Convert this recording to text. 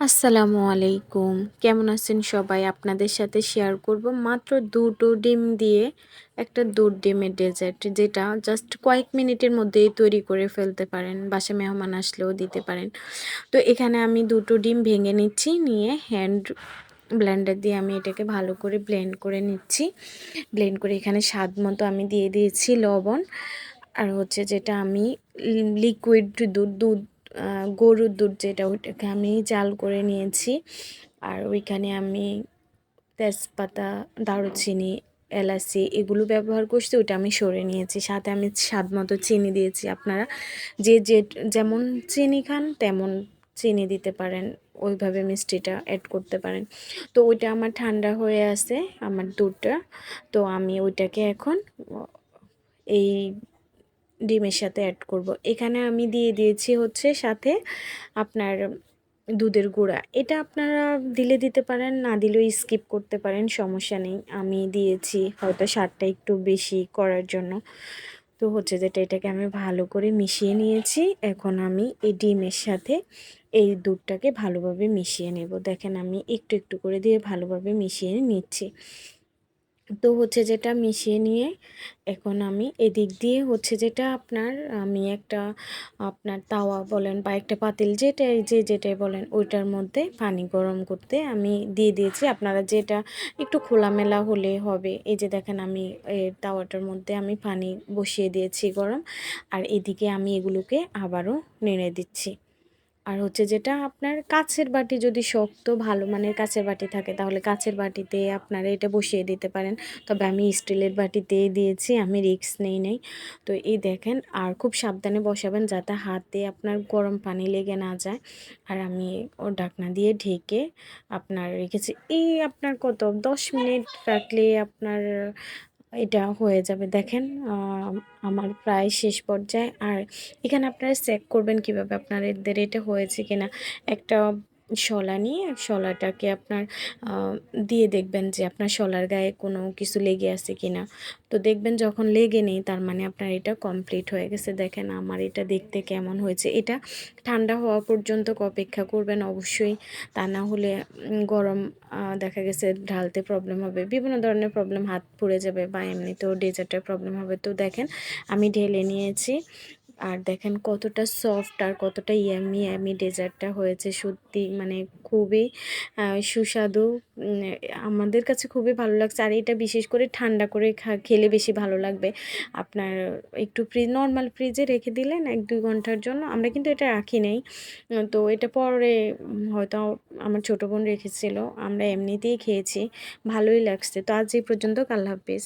আসসালামু আলাইকুম। কেমন আছেন সবাই? আপনাদের সাথে শেয়ার করব মাত্র দুটো ডিম দিয়ে একটা দুধ ডিমের ডেজার্ট যেটা জাস্ট কয়েক মিনিটের মধ্যেই তৈরি করে ফেলতে পারেন বাসা মেহমান আসলেও দিতে পারেন। তো এখানে আমি দুটো ডিম ভেঙে নিচ্ছি, নিয়ে হ্যান্ড ব্লেন্ডার দিয়ে আমি এটাকে ভালো করে ব্লেন্ড করে নিচ্ছি। ব্লেন্ড করে এখানে স্বাদ মতো আমি দিয়ে দিয়েছি লবণ, আর হচ্ছে যেটা আমি লিকুইড দুধ দুধ গরুর দুধ যেটা ওইটাকে আমি জাল করে নিয়েছি। আর ওইখানে আমি তেজপাতা, দারুচিনি, এলাচি এগুলো ব্যবহার করছি, ওইটা আমি সরে নিয়েছি। সাথে আমি স্বাদ মতো চিনি দিয়েছি। আপনারা যে যে যেমন চিনি খান, তেমন চিনি দিতে পারেন। ওইভাবে মিষ্টিটা অ্যাড করতে পারেন। তো ওইটা আমার ঠান্ডা হয়ে আছে, আমার দুধটা। তো আমি ওইটাকে এখন এই ডিমের সাথে অ্যাড করব। এখানে আমি দিয়ে দিয়েছি হচ্ছে সাথে আপনার দুধের গুঁড়া। এটা আপনারা দিলে দিতে পারেন, না দিলেও স্কিপ করতে পারেন, সমস্যা নেই। আমি দিয়েছি হয়তো স্বাদটা একটু বেশি করার জন্য। তো হচ্ছে যেটা, এটাকে আমি ভালো করে মিশিয়ে নিয়েছি। এখন আমি এই ডিমের সাথে এই দুধটাকে ভালোভাবে মিশিয়ে নেব। দেখেন আমি একটু একটু করে দিয়ে ভালোভাবে মিশিয়ে নিচ্ছি। তো হচ্ছে যেটা মিশিয়ে নিয়ে এখন আমি এদিক দিয়ে হচ্ছে যেটা আপনার, আমি একটা আপনার তাওয়া বলেন বা একটা পাতিল যেটাই যে যেটাই বলেন ওইটার মধ্যে পানি গরম করতে আমি দিয়ে দিয়েছি। আপনারা যেটা একটু খোলামেলা হলে হবে। এই যে দেখেন আমি এর তাওয়াটার মধ্যে আমি পানি বসিয়ে দিয়েছি গরম। আর এদিকে আমি এগুলোকে আবারও নেড়ে দিচ্ছি। আর হচ্ছে যেটা আপনার কাছের বাটি যদি শক্ত, ভালো মানের কাছের বাটি থাকে, তাহলে কাছের বাটিতে আপনারা এটা বসিয়ে দিতে পারেন। তবে আমি স্টিলের বাটিতে দিয়েছি, আমি রিক্স নেই নেই। তো এই দেখেন, আর খুব সাবধানে বসাবেন যাতে হাতে আপনার গরম পানি লেগে না যায়। আর আমি ও ঢাকনা দিয়ে ঢেকে আপনার রেখেছি। এই আপনার কত, দশ মিনিট রাখলে আপনার এটা হয়ে যাবে। দেখেন আমার প্রায় শেষ পর্যায়ে। আর এখানে আপনারা চেক করবেন কীভাবে আপনাদের এটা হয়েছে কিনা। একটা শলা নিয়ে শলাটাকে আপনার দিয়ে দেখবেন যে আপনার শলার গায়ে কোনো কিছু লেগে আছে কি না তো দেখবেন যখন লেগে নেই তার মানে আপনার এটা কমপ্লিট হয়ে গেছে। দেখেন আমার এটা দেখতে কেমন হয়েছে। এটা ঠান্ডা হওয়া পর্যন্ত অপেক্ষা করবেন অবশ্যই। তা না হলে গরম দেখা গেছে ঢালতে প্রবলেম হবে। বিভিন্ন ধরনের প্রবলেম হাত পুড়ে যাবে বা এমনিতেও ডেজার্টের প্রবলেম হবে। তো দেখেন আমি ঢেলে নিয়েছি। আর দেখেন কতটা সফট আর কতটা ইয়ামি ইয়ামি ডেজার্টটা হয়েছে। সত্যি মানে খুবই সুস্বাদু। আমাদের কাছে খুবই ভালো লাগছে। আর এটা বিশেষ করে ঠান্ডা করে খেলে বেশি ভালো লাগবে। আপনার একটু ফ্রিজ নর্মাল ফ্রিজে রেখে দিলেন এক দুই ঘণ্টার জন্য। আমরা কিন্তু এটা রাখি নেই। তো এটা পরে হয়তো আমার ছোটো বোন রেখেছিল। আমরা এমনিতেই খেয়েছি। ভালোই লাগছে। তো আজ এই পর্যন্ত আল্লাহ হাফিজ।